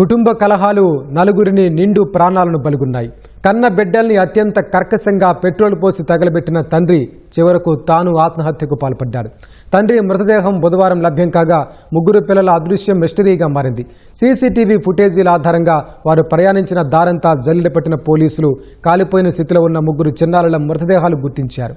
కుటుంబ కలహాలు నలుగురిని నిండు ప్రాణాలను బలుగున్నాయి కన్న బిడ్డల్ని అత్యంత కర్కశంగా పెట్రోల్ పోసి తగలబెట్టిన తండ్రి చివరకు తాను ఆత్మహత్యకు పాల్పడ్డాడు. తండ్రి మృతదేహం బుధవారం లభ్యం కాగా ముగ్గురు పిల్లల అదృశ్యం మిస్టరీగా మారింది. సీసీటీవీ ఫుటేజీల ఆధారంగా వారు ప్రయాణించిన దారంతా జల్లిడ పెట్టిన పోలీసులు కాలిపోయిన స్థితిలో ఉన్న ముగ్గురు చిన్నారుల మృతదేహాలు గుర్తించారు.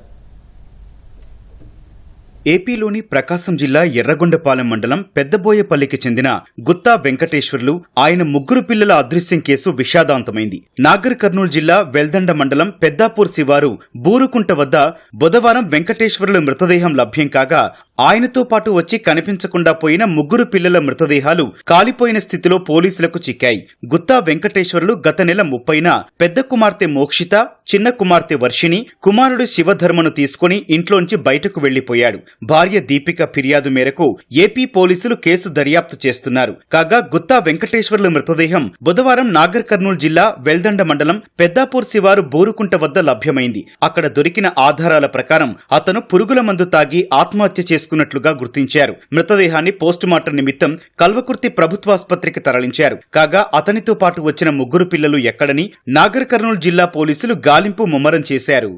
ఏపీలోని ప్రకాశం జిల్లా ఎర్రగొండపాలెం మండలం పెద్దబోయపల్లికి చెందిన గుత్తా వెంకటేశ్వర్లు ఆయన ముగ్గురు పిల్లల అదృశ్యం కేసు విషాదాంతమైంది. నాగర్ కర్నూలు జిల్లా వెల్దండ మండలం పెద్దాపూర్ శివారు బూరుకుంట వద్ద బుధవారం వెంకటేశ్వర్ల మృతదేహం లభ్యం కాగా ఆయనతో పాటు వచ్చి కనిపించకుండా పోయిన ముగ్గురు పిల్లల మృతదేహాలు కాలిపోయిన స్థితిలో పోలీసులకు చిక్కాయి. గుత్తా వెంకటేశ్వర్లు గత నెల ముప్పైన పెద్ద కుమార్తె మోక్షిత చిన్న కుమార్తె వర్షిణి కుమారుడు శివధర్మను తీసుకుని ఇంట్లోంచి బయటకు వెళ్ళిపోయాడు భార్య దీపిక ఫిర్యాదు మేరకు ఏపీ పోలీసులు కేసు దర్యాప్తు చేస్తున్నారు. కాగా గుత్తా వెంకటేశ్వర్ల మృతదేహం బుధవారం నాగర్ కర్నూలు జిల్లా వెల్దండ మండలం పెద్దాపూర్ శివారు బోరుకుంట వద్ద లభ్యమైంది. అక్కడ దొరికిన ఆధారాల ప్రకారం అతను పురుగుల మందు తాగి ఆత్మహత్య చేసుకున్నట్లుగా గుర్తించారు. మృతదేహాన్ని పోస్టుమార్టం నిమిత్తం కల్వకుర్తి ప్రభుత్వాసుపత్రికి తరలించారు. కాగా అతనితో పాటు వచ్చిన ముగ్గురు పిల్లలు ఎక్కడని నాగర్ కర్నూలు జిల్లా పోలీసులు గాలింపు ముమ్మరం చేశారు.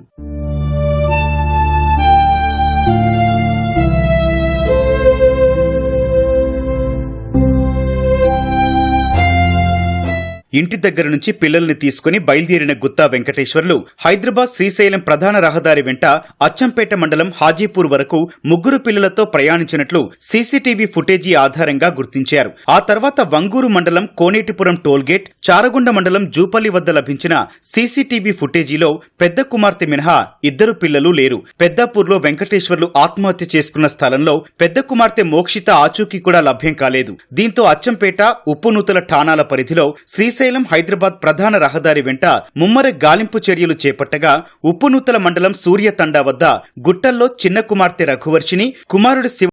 ఇంటి దగ్గర నుంచి పిల్లల్ని తీసుకుని బయలుదేరిన గుత్తా వెంకటేశ్వర్లు హైదరాబాద్ శ్రీశైలం ప్రధాన రహదారి వెంట అచ్చంపేట మండలం హాజీపూర్ వరకు ముగ్గురు పిల్లలతో ప్రయాణించినట్లు సీసీటీవీ ఫుటేజీ ఆధారంగా గుర్తించారు. ఆ తర్వాత వంగూరు మండలం కోనేటిపురం టోల్గేట్ చారగుండ మండలం జూపల్లి వద్ద లభించిన సీసీటీవీ ఫుటేజీలో పెద్ద కుమార్తె మినహా ఇద్దరు పిల్లలు లేరు. పెద్దాపూర్లో వెంకటేశ్వర్లు ఆత్మహత్య చేసుకున్న స్థలంలో పెద్ద కుమార్తె మోక్షిత ఆచూకీ కూడా లభ్యం కాలేదు. దీంతో అచ్చంపేట ఉప్పునూతల ఠాణాల పరిధిలో శ్రీశైలం శ్రీశైలం హైదరాబాద్ ప్రధాన రహదారి వెంట ముమ్మర గాలింపు చర్యలు చేపట్టగా ఉప్పునూతల మండలం సూర్యతండా వద్ద గుట్టల్లో చిన్న కుమార్తె రఘువర్షిని కుమారుడు శివ